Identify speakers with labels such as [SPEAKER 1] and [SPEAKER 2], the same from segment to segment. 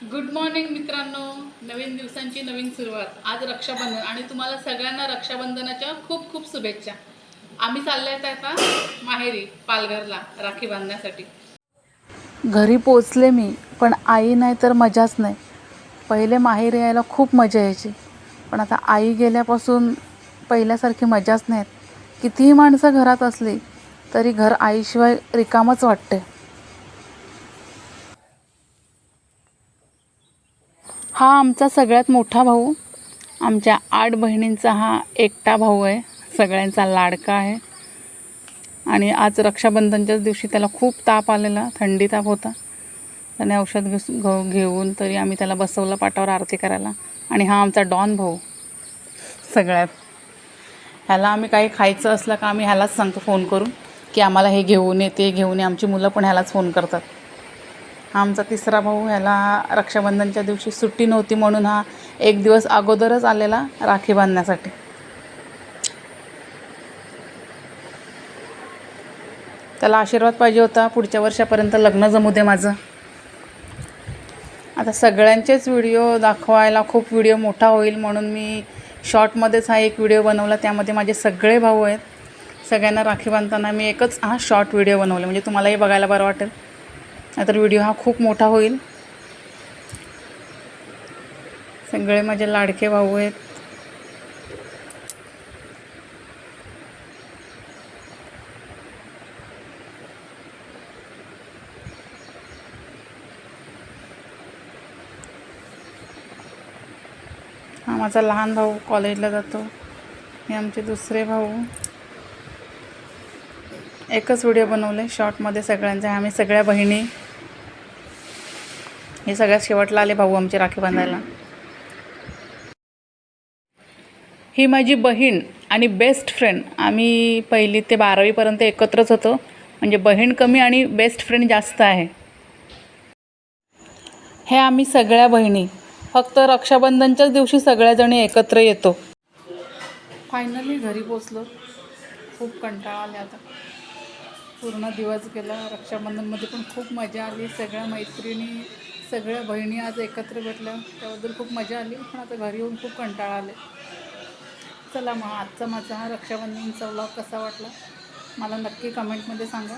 [SPEAKER 1] Good morning मित्रांनो. नवीन दिवसांची नवीन सुरुवात. आज रक्षाबंधन आणि तुम्हाला सगळ्यांना रक्षाबंधनाच्या खूप खूप शुभेच्छा. आम्ही चालले आहेत आता माहेरी पालघरला राखी बांधण्यासाठी.
[SPEAKER 2] घरी पोचले मी पण आई नाही तर मजाच नाही. पहिले माहेरी यायला खूप मजा यायची. पण आता आई गेल्यापासून पहिल्यासारखी मजाच नाहीत. कितीही माणसं घरात असली तरी घर आईशिवाय रिकामच वाटते हा आमचा सगळ्यात मोठा भाऊ. आमच्या आठ बहिणींचा हा एकटा भाऊ आहे. सगळ्यांचा लाडका आहे. आणि आज रक्षाबंधनच्याच दिवशी त्याला खूप ताप आलेला थंडी ताप होता. त्याने औषध घेस घ- घेऊन तरी आम्ही त्याला बसवलं पाटावर आरती करायला. आणि हा आमचा डॉन भाऊ. सगळ्यात. ह्याला आम्ही काही खायचं असलं का आम्ही ह्यालाच सांगतो फोन करून की आम्हाला हे घेऊन ये ते घेऊन ये. आमची मुलं पण ह्यालाच फोन करतात. आमचा तिसरा भाऊ ह्याला रक्षाबंधनच्या दिवशी सुट्टी नव्हती म्हणून हा एक दिवस अगोदरच आलेला राखी बांधण्यासाठी. त्याला आशीर्वाद पाहिजे होता. पुढच्या वर्षापर्यंत लग्न जमू दे माझं. आता सगळ्यांचेच व्हिडिओ दाखवायला खूप व्हिडिओ मोठा होईल म्हणून मी शॉर्टमध्येच हा एक व्हिडिओ बनवला. त्यामध्ये माझे सगळे भाऊ आहेत. सगळ्यांना राखी बांधताना मी एकच हा शॉर्ट व्हिडिओ बनवला. म्हणजे तुम्हालाही बघायला बरं वाटेल. नाहीतर व्हिडिओ हा खूप मोठा होईल. सगळे माझे लाडके भाऊ आहेत. हा माझा लहान भाऊ कॉलेजला जातो. हे आमचे दुसरे भाऊ. एकच व्हिडिओ बनवले शॉर्टमध्ये सगळ्यांचा. आम्ही सगळ्या बहिणी. हे सगळ्यात शेवटला आले भाऊ आमचे राखी बांधायला. ही माझी बहीण आणि बेस्ट फ्रेंड आम्ही पहिली ते बारावीपर्यंत एकत्रच होतो. म्हणजे बहीण कमी आणि बेस्ट फ्रेंड जास्त आहे. हे आम्ही सगळ्या बहिणी. फक्त रक्षाबंधनच्याच दिवशी सगळ्याजणी एकत्र येतो. फायनली घरी पोचलो खूप कंटाळा आले आता. पूर्ण दिवस गेला. रक्षाबंधनमध्ये पण खूप मजा आली. सगळ्या मैत्रिणी सगळ्या बहिणी आज एकत्र भेटल्या. त्याबद्दल खूप मजा आली पण आता घरी येऊन खूप कंटाळा आले चला मग आजचा माझा हा रक्षाबंधनचा व्लॉग कसा वाटला? मला नक्की कमेंटमध्ये सांगा.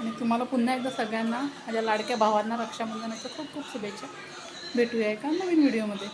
[SPEAKER 2] आणि तुम्हाला पुन्हा एकदा सगळ्यांना माझ्या लाडक्या भावांना रक्षाबंधनाच्या खूप खूप शुभेच्छा. भेटूया एका नवीन व्हिडिओमध्ये